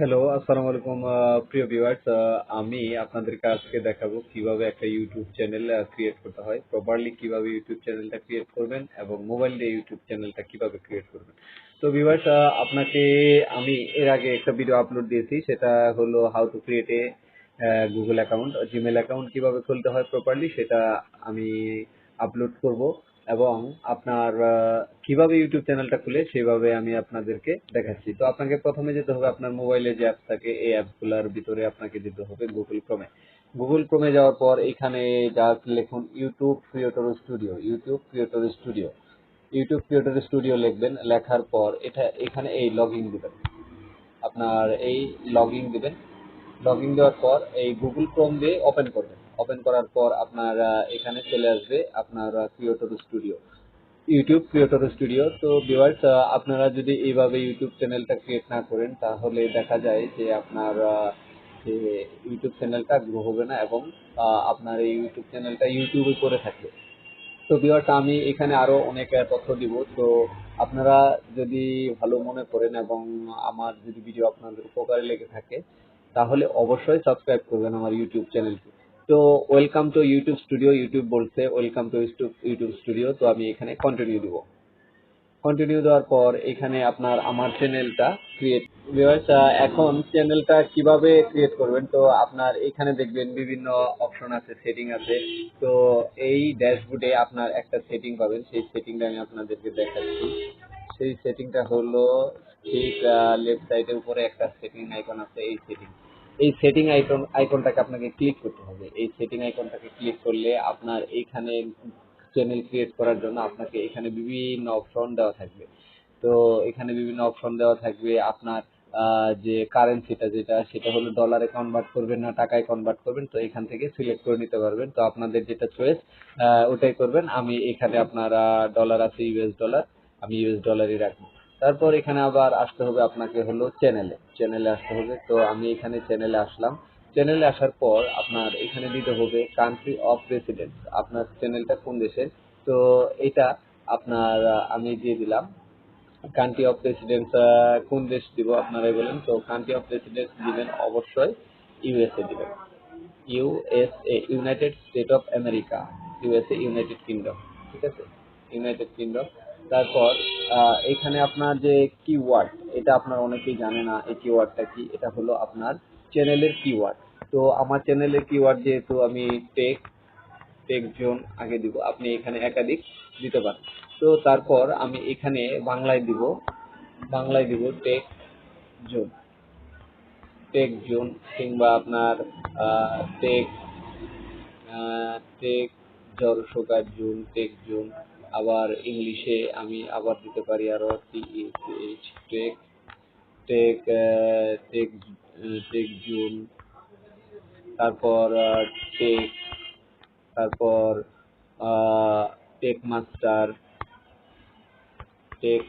Hello আসসালামু আলাইকুম প্রিয় ভিউয়ার্স আমি আপনাদেরকে আজকে দেখাবো কীভাবে একটা ইউটিউব চ্যানেল ক্রিয়েট করতে হয় প্রপারলি কীভাবে ইউটিউব চ্যানেলটা ক্রিয়েট করবেন এবং মোবাইল দিয়ে ইউটিউব চ্যানেলটা কীভাবে ক্রিয়েট করবেন। তো ভিউয়ার্স আপনাকে, আমি এর আগে একটা ভিডিও আপলোড দিয়েছি, সেটা হলো how to create a Google account Gmail account কীভাবে খুলতে হয় প্রপারলি সেটা আমি আপলোড করব। এবং আপনার কীভাবে ইউটিউব চ্যানেলটা খুলে সেভাবে আমি আপনাদেরকে দেখাচ্ছি। তো আপনাকে প্রথমে যেতে হবে আপনার মোবাইলে যে অ্যাপস থাকে, এই অ্যাপসগুলোর ভিতরে আপনাকে যেতে হবে গুগল ক্রোমে গুগল ক্রোমে যাওয়ার পর এখানে জাস্ট লিখুন YouTube creator studio YouTube creator studio YouTube creator studio লিখবেন, লেখার পর এটা, এখানে এই লগ ইন দিবেন। আপনার এই লগ ইন দিবেন। লগ ইন দেওয়ার পর এই গুগল ক্রোম দিয়ে ওপেন করবেন। ওপেন করার পর আপনার এখানে চলে আসবে আপনার creator studio YouTube creator studio তো ভিউয়ার্স আপনারা যদি এইভাবে ইউটিউব চ্যানেলটা ক্রিয়েট না করেন, তাহলে দেখা যায় যে আপনার ইউটিউব চ্যানেলটা গ্রো হবে না এবং আপনার এই ইউটিউব চ্যানেলটা ইউটিউবে করে থাকবে। তো ভিউয়ার্স আমি এখানে আরও অনেক তথ্য দিব। তো আপনারা যদি ভালো মনে করেন এবং আমার যদি ভিডিও আপনাদের উপকারে লেগে থাকে, তাহলে অবশ্যই সাবস্ক্রাইব করবেন আমার ইউটিউব চ্যানেলকে তো welcome to YouTube studio YouTube বলছে ওয়েলকাম টু ইউটিউব স্টুডিও তো আমি এখানে কন্টিনিউ দিব। কন্টিনিউ দেওয়ার পর এখানে আপনার আমার চ্যানেলটা ক্রিয়েট এখন চ্যানেলটা কীভাবে ক্রিয়েট করবেন? তো আপনার এখানে দেখবেন বিভিন্ন অপশন আছে সেটিং আছে। তো এই ড্যাশবোর্ডে আপনার একটা সেটিং পাবেন, সেই সেটিংটা আমি আপনাদেরকে দেখাচ্ছি। সেই সেটিংটা হলো ঠিক লেফট সাইডের উপরে একটা সেটিং আইকন আছে, এই সেটিং এই সেটিং আইকন আইকনটাকে আপনাকে ক্লিক করতে হবে। এই সেটিং আইকনটাকে ক্লিক করলে আপনার এইখানে চ্যানেল ক্রিয়েট করার জন্য আপনাকে এখানে বিভিন্ন অপশন দেওয়া থাকবে। তো এখানে বিভিন্ন অপশন দেওয়া থাকবে। আপনার যে কারেন্সিটা যেটা, সেটা হলো ডলারে কনভার্ট করবেন না, টাকায় কনভার্ট করবেন, তো এখান থেকে সিলেক্ট করে নিতে পারবেন। তো আপনাদের যেটা চয়েস ওটাই করবেন। আমি এখানে আপনারা ডলার আছে ইউএস ডলার আমি ইউএস ডলারই রাখব। তারপর এখানে আবার আসতে হবে আপনাকে হলো চ্যানেলে চ্যানেলে আসতে হবে। তো আমি এখানে চ্যানেলে আসলাম। চ্যানেলে আসার পর আপনার এখানে দিতে হবে কান্ট্রি অফ রেসিডেন্স আপনার চ্যানেলটা কোন দেশের তো এটা আপনার আমি দিয়ে দিলাম। কান্ট্রি অফ রেসিডেন্স কোন দেশ দিব আপনারাই বলেন। তো কান্ট্রি অফ রেসিডেন্স দিবেন অবশ্যই ইউএসএ দিবেন। USA United State of America USA United Kingdom ঠিক আছে? ইউনাইটেড কিংডম তারপর এখানে আপনার যে কিওয়ার্ড এটা আপনার অনেকেই জানে না, এই কিওয়ার্ডটা কি? এটা হলো আপনার চ্যানেলের কিওয়ার্ড তো আমার চ্যানেলের কিওয়ার্ড যেহেতু আমি টেক টেক জোন আগে দিব, আপনি এখানে একাধিক দিতে পারেন। তো তারপর আমি এখানে বাংলায় দিব বাংলায় দিব টেক জোন টেক জোন কিংবা আপনার টেক টেক জলসোকা জোন টেক জোন আবার ইংলিশে আমি আবার দিতে পারি আরও TH tech tech tech tech zone তারপর টেক তারপর টেক মাস্টার টেক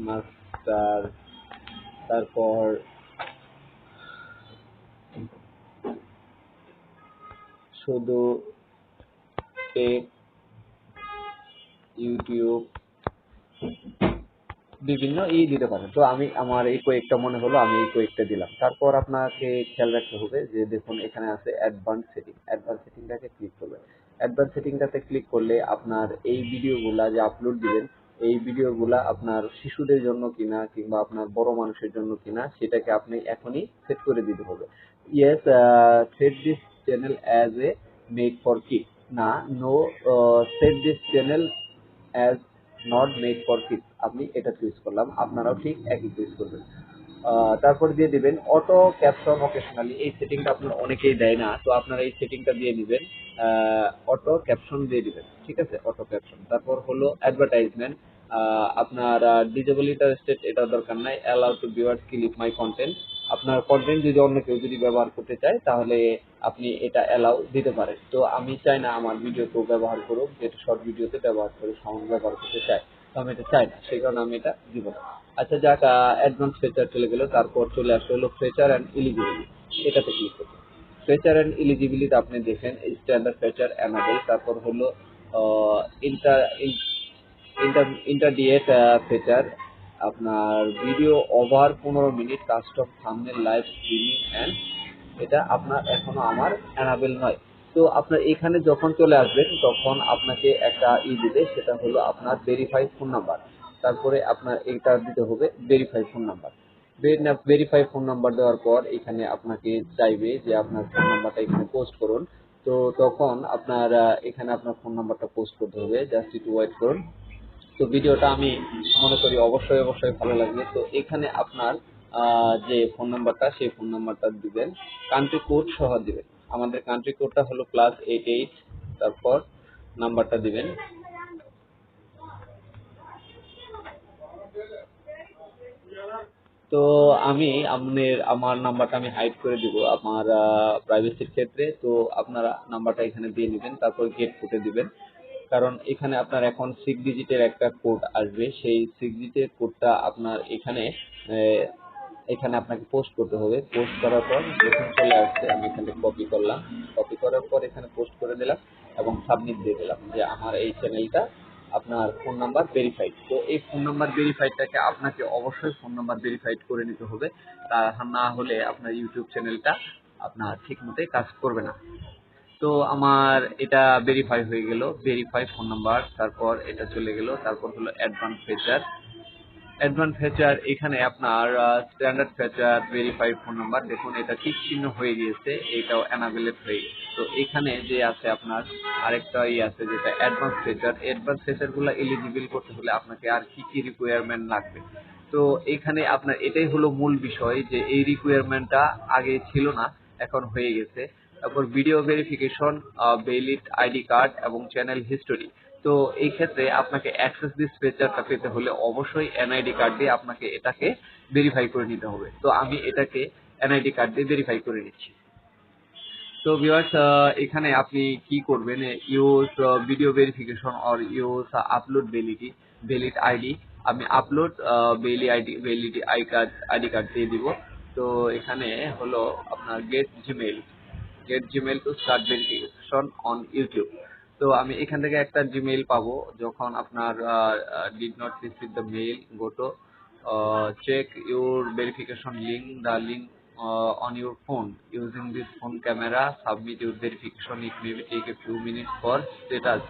মাস্টার তারপর, শুধু টেক ইউটিউব বিভিন্ন ই দিতে পারেন। তো আমি, আমার এই কয়েকটা মনে হলো, আমি এই কয়েকটা দিলাম। তারপর আপনাকে খেয়াল রাখতে হবে যে, দেখুন, এখানে আছে অ্যাডভান্স সেটিং অ্যাডভান্স সেটিংটাকে ক্লিক করবেন। অ্যাডভান্স সেটিংটাতে ক্লিক করলে আপনার এই ভিডিওগুলা যে আপলোড দিবেন, এই ভিডিওগুলা আপনার শিশুদের জন্য কিনা, কিংবা আপনার বড় মানুষের জন্য কিনা, সেটাকে আপনি এখনই সেট করে দিতে হবে। Yes set this channel as a made for kid না no set this channel as not made for kids আপনি এটা চুজ করলাম, আপনারাও ঠিক একই চুজ করবেন। তারপর দিয়ে দিবেন অটো ক্যাপশন অকেশনালি এই সেটিংটা আপনার অনেকেই দেয় না, তো আপনারা এই সেটিংটা দিয়ে দিবেন অটো ক্যাপশন দিয়ে দিবেন, ঠিক আছে? অটো ক্যাপশন তারপর হলো অ্যাডভার্টাইজমেন্ট আপনার ডিজেবল ইন্টারেস্টেড এটা দরকার নাই allow to viewers click my content আপনার কন্টেন্ট যদি অন্য কেউ যদি ব্যবহার করতে চায়, তাহলে আপনি এটা অ্যালাউ দিতে পারেন। তো আমি চাই না আমার ভিডিও কেউ ব্যবহার করুক যেটা শর্ট ভিডিওতে ব্যবহার করে সাউন্ড ব্যবহার করতে চাই। তো আমি এটা চাই না, সেই কারণে আমি এটা দিব না। আচ্ছা যাক অ্যাডভান্স ফেচার চলে গেল, তারপর চলে আসলো হলো ফেচার অ্যান্ড এলিজিবিলিটি এটাতে ক্লিক করতে ফেচার অ্যান্ড এলিজিবিলিটি আপনি দেখেন স্ট্যান্ডার্ড ফেচার অ্যানাবেল তারপর হলো ইন্টার ইন্টার ইন্টারডিয়েট ফেচার আপনার ভিডিও ওভার পনেরো minute custom thumbnail live streaming and এটা আপনার এখনও আমার অ্যানাবেল নয়। তো আপনার এখানে যখন চলে আসবেন, তখন আপনাকে একটা ই দিবে, সেটা হলো আপনার ভেরিফাইড ফোন নাম্বার তারপরে আপনার এটা দিতে হবে verify phone number verify phone number দেওয়ার পর এখানে আপনাকে চাইবে যে আপনার ফোন নাম্বারটা এখানে পোস্ট করুন। তো তখন আপনার এখানে আপনার ফোন নাম্বারটা পোস্ট করতে হবে জাস্ট একটু ওয়েট করুন। তো ভিডিওটা আমি মনে করি অবশ্যই অবশ্যই ভালো লাগবে। তো এখানে আপনার যে ফোন নাম্বারটা সেই ফোন নাম্বারটা দিবেন। কান্ট্রি কোড সহ দিবেন। আমাদের কান্ট্রি কোডটা হলো প্লাস এইট এইট তারপর নাম্বারটা দিবেন। তো আমি আপনার, আমার নাম্বারটা আমি হাইড করে দিব আমার প্রাইভেসির ক্ষেত্রে। তো আপনারা নাম্বারটা এখানে দিয়ে নেবেন, তারপর গেট ফুটে দিবেন। কারণ এখানে আপনার এখন সিক্স ডিজিটের একটা কোড আসবে। সেই সিক্স ডিজিটের কোডটা আপনার এখানে এখানে আপনাকে পোস্ট করতে হবে। পোস্ট করার পর যখন চলে আসছে, আমি এখানে কপি করলাম। কপি করার পর এখানে পোস্ট করে দিলাম এবং সাবমিট দিয়ে দিলাম যে আমার এই চ্যানেলটা আপনার ফোন নাম্বার ভেরিফাইড তো এই ফোন নাম্বার ভেরিফাইডটাকে আপনাকে অবশ্যই ফোন নাম্বার ভেরিফাইড করে নিতে হবে। তা না হলে আপনার ইউটিউব চ্যানেলটা আপনার ঠিক মতো কাজ করবে না। তো আমার এটা ভেরিফাই হয়ে গেল। ভেরিফাই ফোন নাম্বার তারপর এটা চলে গেল। তারপর হলো অ্যাডভান্স ফিচার অ্যাডভান্স ফিচার, এখানে আপনার standard feature verify phone number দেখুন, এটা টিক চিহ্ন হয়ে গিয়েছে, এটাও অ্যানাবেলেট হয়ে গেছে তো এখানে যে আছে আপনার, আরেকটা ই আছে যেটা অ্যাডভান্স ফিচার অ্যাডভান্স ফিচারগুলো এলিজিবল করতে হলে আপনাকে আর কি কি রিকোয়ারমেন্ট লাগবে? তো এখানে আপনার, এটাই হলো মূল বিষয় যে এই রিকোয়ারমেন্টটা আগে ছিল না, এখন হয়ে গেছে। তারপর video verification valid ID card এবং চ্যানেল হিস্টোরি তো এই ক্ষেত্রে আপনাকে অ্যাক্সেস দিস ফিচারটা পেতে হলে অবশ্যই এনআইডি কার্ড দিয়ে আপনাকে এটাকে ভেরিফাই করে নিতে হবে। তো আমি এটাকে এনআইডি কার্ড দিয়ে ভেরিফাই করে নিচ্ছি। তো ভিউয়ার্স এখানে আপনি কি করবেন? Use video verification or use upload valid valid ID আমি upload valid ID valid I card ID card দিয়ে দিব। তো এখানে হলো আপনার get Gmail get Gmail to start verification on YouTube তো আমি এখান থেকে একটা জিমেইল পাবো যখন আপনার did not receive the mail go check your verification link the link your phone. Using this phone camera submit your verification it may take a few minutes for status.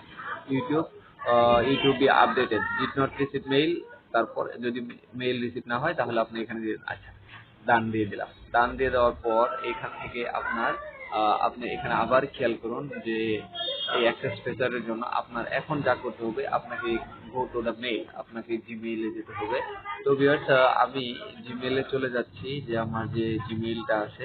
Youtube uh, youtube be updated. Did not receive mail তারপর যদি mail receive না হয় তাহলে আপনি এখানে দিয়ে আচ্ছা ডান দিয়ে দিলাম। দান দিয়ে দেওয়ার পর এখান থেকে আপনার আপনি এখানে আবার খেয়াল করুন যে এই অ্যাক্সেস ফিচারের জন্য আপনার এখন যা করতে হবে আপনাকে গো টু দ্য মেইল আপনাকে জিমেইলে যেতে হবে। তো ভিউয়ার্স আমি জিমেইলে চলে যাচ্ছি যে আমার যে জিমেইলটা আছে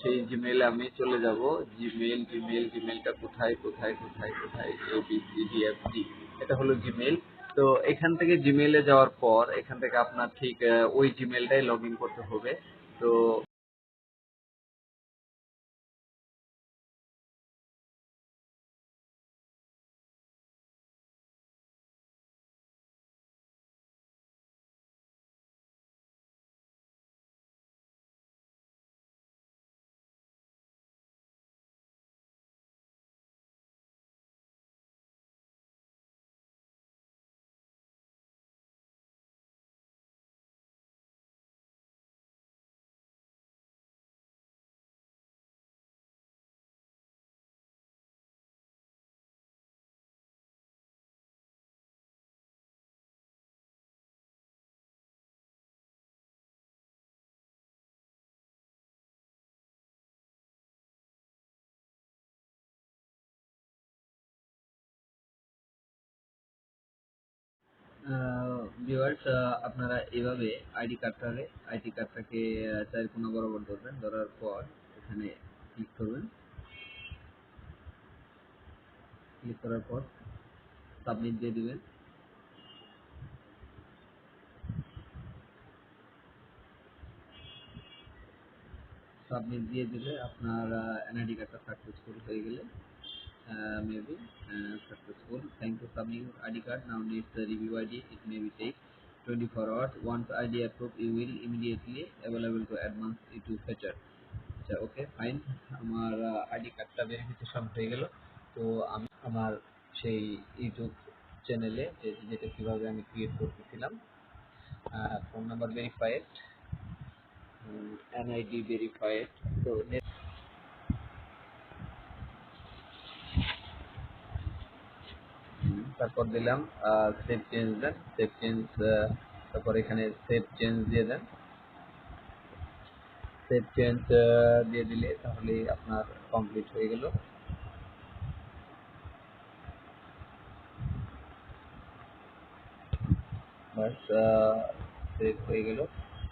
সেই জিমেইলে আমি চলে যাব। জিমেইল জিমেইল জিমেইলটা কোথায় কোথায় কোথায় কোথায়? A B C D F D এটা হলো জিমেইল তো এখান থেকে জিমেইলে যাওয়ার পর এখান থেকে আপনার ঠিক ওই জিমেইলটাই লগ ইন করতে হবে। তো ভিউয়ার্স আপনারা এভাবে আইডি কার্ডটাকে আইডি কার্ডটাকে চার কোনা বরাবর ধরবেন, ধরার পর এখানে ক্লিক করবেন। ক্লিক করার পর সাবমিট দিয়ে দিবেন। সাবমিট দিয়ে দিলে আপনার এনআইডি কার্ডটা সাকসেসফুল হয়ে গেলে uh, maybe uh, successful. Thank you submitting ID card. Now needs the review ID. It may be take 24 hours. Once ID approved, you will immediately available to advance it to fetcher. আচ্ছা okay fine আমার ID কার্ডটা verification হয়ে গেল তো আমি আমার সেই YouTube চ্যানেলে যেটা কীভাবে আমি ক্রিয়েট করতেছিলাম phone number verified NID verified তো তারপর দিলাম save change then save change তারপর এখানে সেভ চেঞ্জ দিয়ে দেন। সেভ চেঞ্জ দিয়ে দিলে তাহলে আপনার কমপ্লিট হয়ে গেল। সেভ হয়ে গেল।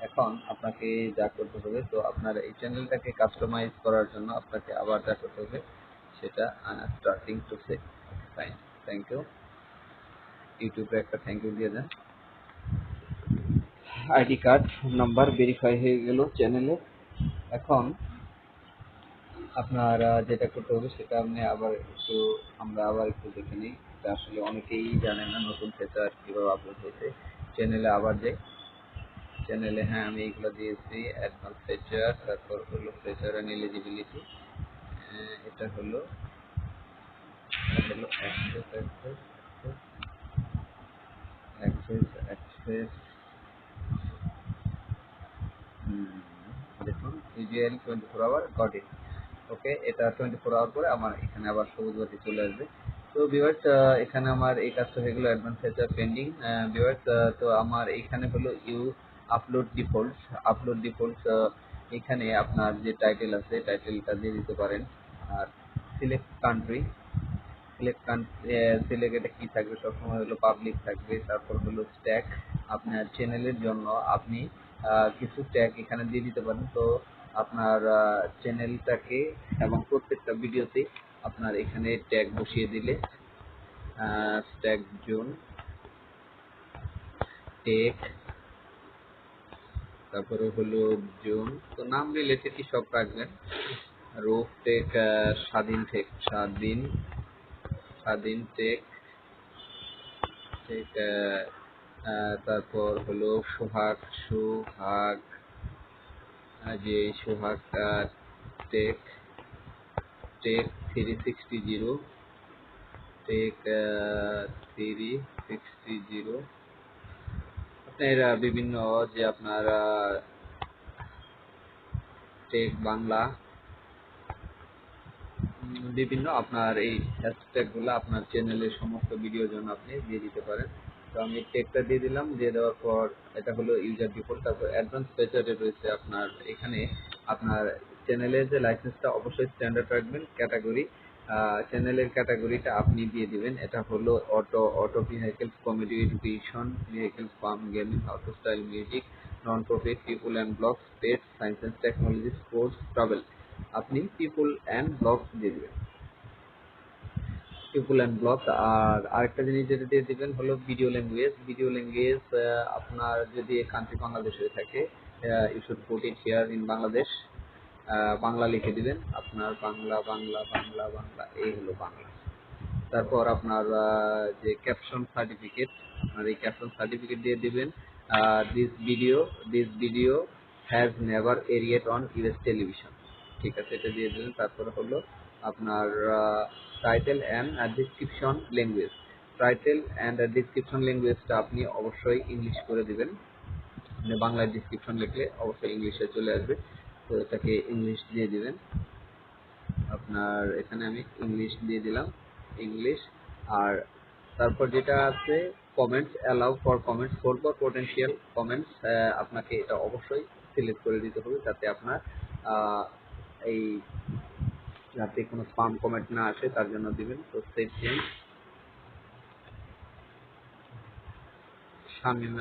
এখন আপনাকে যা করতে হবে, তো আপনার এই চ্যানেলটাকে কাস্টমাইজ করার জন্য আপনাকে আবার যা করতে হবে, সেটা starting to say fine thank you ইউটিউবে একটা থ্যাংক ইউ দিয়ে দেন। আইডি কার্ড নাম্বার ভেরিফাই হয়ে গেল চ্যানেলে এখন আপনার যেটা করতে হবে সেটা আপনি আবার একটু, আমরা আবার একটু দেখে নিই। এটা আসলে অনেকেই জানে না নতুন ফিচার কীভাবে আপলোড হয়েছে। চ্যানেলে আবার যাই। চ্যানেলে হ্যাঁ আমি এইগুলো দিয়েছি অ্যাডভান্স ফিচার তারপর হলো ফিচার অ্যান্ড এলিজিবিলিটি এটা হলো এটা হলো অ্যাক্সেস অ্যাক্সেস দেখুন ইউজিএল twenty four hour got it okay এটা টোয়েন্টি ফোর আওয়ার পরে আমার এখানে আবার সবুজ বাতি চলে আসবে। তো ভিউয়ার্স এখানে আমার এই কাজটা হয়ে গেলো অ্যাডভান্স পেন্ডিং ভিউয়ার্স তো আমার এখানে হলো you upload default upload default এখানে আপনার যে টাইটেল আছে টাইটেলটা দিয়ে দিতে পারেন। আর সিলেক্ট কান্ট্রি সিলেক্ট সিলেক্ট এটা কি থাকবে? সবসময় হলো পাবলিক থাকবে। তারপর হলো স্ট্যাক আপনার চ্যানেলের জন্য আপনি কিছু ট্যাগ এখানে দিয়ে দিতে পারেন। তো আপনার চ্যানেলটাকে এবং প্রত্যেকটা ভিডিওতে আপনার এখানে ট্যাগ বসিয়ে দিলে স্ট্যাগ জোন টেক তারপরে হলো জোন তো নাম রিলেটেড সব রাখবেন। রোপ টেক স্বাধীন টেক স্বাধীন স্বাধীন টেক টেক তারপর হলো সোহাগ সোহাগ যে Sohag tech tech three sixty zero, tech three sixty zero. আপনার বিভিন্ন যে আপনার টেক বাংলা বিভিন্ন আপনার এই হ্যাশট্যাগগুলো, আপনার চ্যানেলের সমস্ত ভিডিওর জন্য আপনি দিয়ে দিতে পারেন। তো আমি টেকটা দিয়ে দিলাম, দিয়ে দেওয়ার পর এটা হলো ইউজার ডিফল্ট তারপর অ্যাডভান্স ফিচারে রয়েছে আপনার, এখানে আপনার চ্যানেলের যে লাইসেন্সটা অবশ্যই স্ট্যান্ডার্ড রাখবেন ক্যাটাগরি চ্যানেলের ক্যাটাগরিটা আপনি দিয়ে দিবেন। এটা হলো auto auto vehicles comedy education vehicles farm gaming auto style music non profit people and blogs space science and technology sports travel আপনি পিপুল অ্যান্ড ব্লগস দিয়ে দিবেন। পিপুল অ্যান্ড ব্লগস আর আরেকটা জিনিস যেটা দিয়ে দিবেন হলো ভিডিও ল্যাঙ্গুয়েজ ভিডিও ল্যাঙ্গুয়েজ আপনার যদি কান্ট্রি বাংলাদেশ হয়ে থাকে you should put it here in Bangladesh Bangla লিখে দিবেন, আপনার বাংলা বাংলা বাংলা বাংলা, এই হলো বাংলা। তারপর আপনার যে ক্যাপশন সার্টিফিকেট আপনার এই ক্যাপশন সার্টিফিকেট দিয়ে দিবেন। This video this video has never aired on US television ঠিক আছে, এটা দিয়ে দিলেন। তারপরে হলো আপনার title and description language title and description ল্যাঙ্গুয়েজটা আপনি অবশ্যই ইংলিশ করে দিবেন। মানে বাংলায় ডিসক্রিপশন লিখলে অবশ্যই ইংলিশে চলে আসবে। তো এটাকে ইংলিশ দিয়ে দিবেন। আপনার, এখানে আমি ইংলিশ দিয়ে দিলাম। ইংলিশ আর তারপর যেটা আছে comments allow for comments for for potential comments আপনাকে এটা অবশ্যই সিলেক্ট করে দিতে হবে। যাতে আপনার এই যাতে কোনো স্পাম কমেন্ট না আসে তার জন্য দিবেন। তো সেভ চেঞ্জ শামিমা